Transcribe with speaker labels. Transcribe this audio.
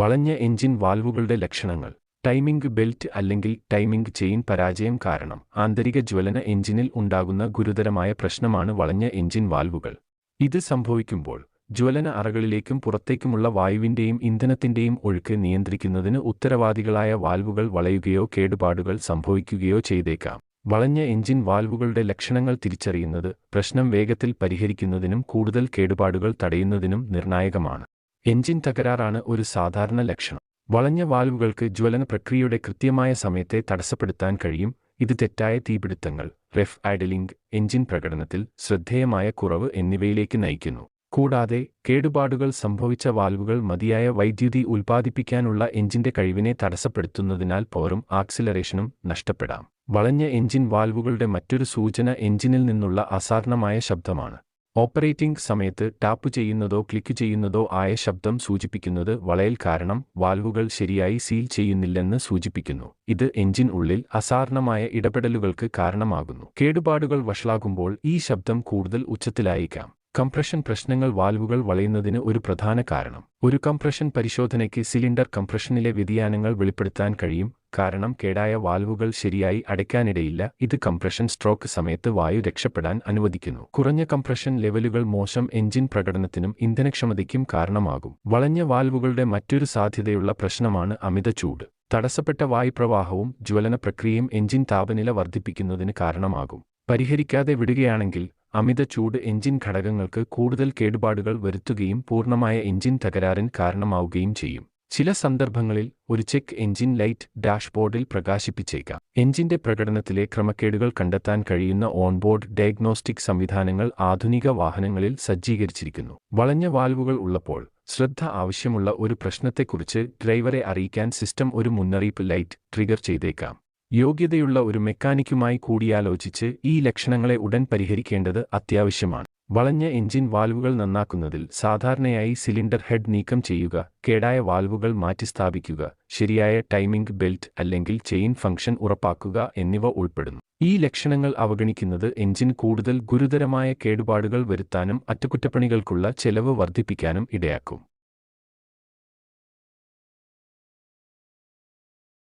Speaker 1: വളഞ്ഞ എഞ്ചിൻ വാൽവുകളുടെ ലക്ഷണങ്ങൾ. ടൈമിംഗ് ബെൽറ്റ് അല്ലെങ്കിൽ ടൈമിംഗ് ചെയിൻ പരാജയം കാരണം ആന്തരിക ജ്വലന എഞ്ചിനിൽ ഉണ്ടാകുന്ന ഗുരുതരമായ പ്രശ്നമാണ് വളഞ്ഞ എഞ്ചിൻ വാൽവുകൾ. ഇത് സംഭവിക്കുമ്പോൾ ജ്വലന അറകളിലേക്കും പുറത്തേക്കുമുള്ള വായുവിന്റെയും ഇന്ധനത്തിന്റെയും ഒഴുക്ക് നിയന്ത്രിക്കുന്നതിന് ഉത്തരവാദികളായ വാൽവുകൾ വളയുകയോ കേടുപാടുകൾ സംഭവിക്കുകയോ ചെയ്തേക്കാം. വളഞ്ഞ എഞ്ചിൻ വാൽവുകളുടെ ലക്ഷണങ്ങൾ തിരിച്ചറിയുന്നത് പ്രശ്നം വേഗത്തിൽ പരിഹരിക്കുന്നതിനും കൂടുതൽ കേടുപാടുകൾ തടയുന്നതിനും നിർണായകമാണ്. എഞ്ചിൻ തകരാറാണ് ഒരു സാധാരണ ലക്ഷണം. വളഞ്ഞ വാൽവുകൾക്ക് ജ്വലന പ്രക്രിയയുടെ കൃത്യമായ സമയത്തെ തടസ്സപ്പെടുത്താൻ കഴിയും. ഇത് തെറ്റായ തീപിടുത്തങ്ങൾ റെഫ് ഐഡലിംഗ് എഞ്ചിൻ പ്രകടനത്തിൽ ശ്രദ്ധേയമായ കുറവ് എന്നിവയിലേക്ക് നയിക്കുന്നു. കൂടാതെ കേടുപാടുകൾ സംഭവിച്ച വാൽവുകൾ മതിയായ വൈദ്യുതി ഉൽപ്പാദിപ്പിക്കാനുള്ള എഞ്ചിന്റെ കഴിവിനെ തടസ്സപ്പെടുത്തുന്നതിനാൽ പവറും ആക്സിലറേഷനും നഷ്ടപ്പെടാം. വളഞ്ഞ എഞ്ചിൻ വാൽവുകളുടെ മറ്റൊരു സൂചന എഞ്ചിനിൽ നിന്നുള്ള അസാധാരണമായ ശബ്ദമാണ്. ഓപ്പറേറ്റിംഗ് സമയത്ത് ടാപ്പ് ചെയ്യുന്നതോ ക്ലിക്ക് ചെയ്യുന്നതോ ആയ ശബ്ദം സൂചിപ്പിക്കുന്നത് വളയൽ കാരണം വാൽവുകൾ ശരിയായി സീൽ ചെയ്യുന്നില്ലെന്ന് സൂചിപ്പിക്കുന്നു. ഇത് എഞ്ചിൻ ഉള്ളിൽ അസാധാരണമായ ഇടപെടലുകൾക്ക് കാരണമാകുന്നു. കേടുപാടുകൾ വഷളാകുമ്പോൾ ഈ ശബ്ദം കൂടുതൽ ഉച്ചത്തിലായേക്കാം. കംപ്രഷൻ പ്രശ്നങ്ങൾ വാൽവുകൾ വളയുന്നതിന് ഒരു പ്രധാന കാരണം. ഒരു കംപ്രഷൻ പരിശോധനയ്ക്ക് സിലിണ്ടർ കംപ്രഷനിലെ വ്യതിയാനങ്ങൾ വെളിപ്പെടുത്താൻ കഴിയും കാരണം കേടായ വാൽവുകൾ ശരിയായി അടയ്ക്കാനിടയില്ല ഇത് കംപ്രഷൻ സ്ട്രോക്ക് സമയത്ത് വായു രക്ഷപ്പെടാൻ അനുവദിക്കുന്നു. കുറഞ്ഞ കംപ്രഷൻ ലെവലുകൾ മോശം എഞ്ചിൻ പ്രകടനത്തിനും ഇന്ധനക്ഷമതയ്ക്കും കാരണമാകും. വളഞ്ഞ വാൽവുകളുടെ മറ്റൊരു സാധ്യതയുള്ള പ്രശ്നമാണ് അമിത ചൂട്. തടസ്സപ്പെട്ട വായുപ്രവാഹവും ജ്വലന പ്രക്രിയയും എഞ്ചിൻ താപനില വർദ്ധിപ്പിക്കുന്നതിന് കാരണമാകും. പരിഹരിക്കാതെ വിടുകയാണെങ്കിൽ അമിത ചൂട് എഞ്ചിൻ ഘടകങ്ങൾക്ക് കൂടുതൽ കേടുപാടുകൾ വരുത്തുകയും പൂർണമായ എഞ്ചിൻ തകരാറിന് കാരണമാവുകയും ചെയ്യും. ചില സന്ദർഭങ്ങളിൽ ഒരു ചെക്ക് എഞ്ചിൻ ലൈറ്റ് ഡാഷ്ബോർഡിൽ പ്രകാശിപ്പിച്ചേക്കാം. എഞ്ചിന്റെ പ്രകടനത്തിലെ ക്രമക്കേടുകൾ കണ്ടെത്താൻ കഴിയുന്ന ഓൺബോർഡ് ഡയഗ്നോസ്റ്റിക് സംവിധാനങ്ങൾ ആധുനിക വാഹനങ്ങളിൽ സജ്ജീകരിച്ചിരിക്കുന്നു. വളഞ്ഞ വാൽവുകൾ ഉള്ളപ്പോൾ ശ്രദ്ധ ആവശ്യമുള്ള ഒരു പ്രശ്നത്തെക്കുറിച്ച് ഡ്രൈവറെ അറിയിക്കാൻ സിസ്റ്റം ഒരു മുന്നറിയിപ്പ് ലൈറ്റ് ട്രിഗർ ചെയ്തേക്കാം. യോഗ്യതയുള്ള ഒരു മെക്കാനിക്കുമായി കൂടിയാലോചിച്ച് ഈ ലക്ഷണങ്ങളെ ഉടൻ പരിഹരിക്കേണ്ടത് അത്യാവശ്യമാണ്. വളഞ്ഞ എഞ്ചിൻ വാൽവുകൾ നന്നാക്കുന്നതിൽ സാധാരണയായി സിലിണ്ടർ ഹെഡ് നീക്കം ചെയ്യുക കേടായ വാൽവുകൾ മാറ്റിസ്ഥാപിക്കുക ശരിയായ ടൈമിംഗ് ബെൽറ്റ് അല്ലെങ്കിൽ ചെയിൻ ഫംഗ്ഷൻ ഉറപ്പാക്കുക എന്നിവ ഉൾപ്പെടുന്നു. ഈ ലക്ഷണങ്ങൾ അവഗണിക്കുന്നത് എഞ്ചിൻ കൂടുതൽ ഗുരുതരമായ കേടുപാടുകൾ വരുത്താനും അറ്റകുറ്റപ്പണികൾക്കുള്ള ചെലവ് വർദ്ധിപ്പിക്കാനും ഇടയാക്കും.